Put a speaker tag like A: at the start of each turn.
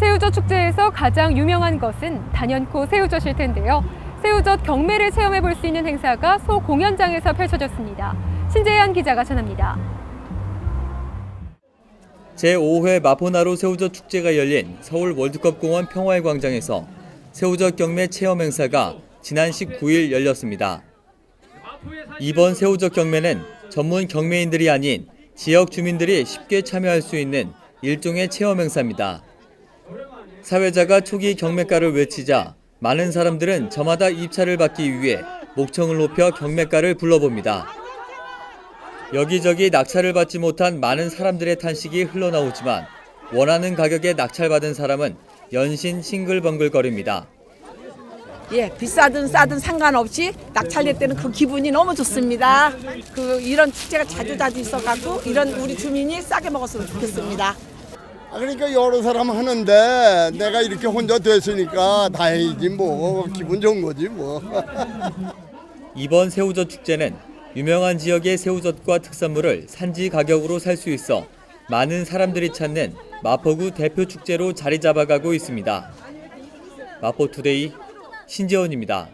A: 새우젓 축제에서 가장 유명한 것은 단연코 새우젓일 텐데요. 새우젓 경매를 체험해 볼 수 있는 행사가 소 공연장에서 펼쳐졌습니다. 신재현 기자가 전합니다.
B: 제5회 마포나루 새우젓 축제가 열린 서울 월드컵 공원 평화의 광장에서 새우젓 경매 체험 행사가 지난 19일 열렸습니다. 이번 새우젓 경매는 전문 경매인들이 아닌 지역 주민들이 쉽게 참여할 수 있는 일종의 체험 행사입니다. 사회자가 초기 경매가를 외치자 많은 사람들은 저마다 입찰을 받기 위해 목청을 높여 경매가를 불러봅니다. 여기저기 낙찰을 받지 못한 많은 사람들의 탄식이 흘러나오지만 원하는 가격에 낙찰받은 사람은 연신 싱글벙글거립니다.
C: 예, 비싸든 싸든 상관없이 낙찰될 때는 그 기분이 너무 좋습니다. 그 이런 축제가 자주 자주 있어갖고 이런 우리 주민이 싸게 먹었으면 좋겠습니다.
D: 아, 그러니까 여러 사람 하는데 내가 이렇게 혼자 됐으니까 다행이지 뭐 기분 좋은 거지 뭐.
B: 이번 새우젓 축제는 유명한 지역의 새우젓과 특산물을 산지 가격으로 살 수 있어 많은 사람들이 찾는 마포구 대표 축제로 자리 잡아가고 있습니다. 마포투데이 신재원입니다.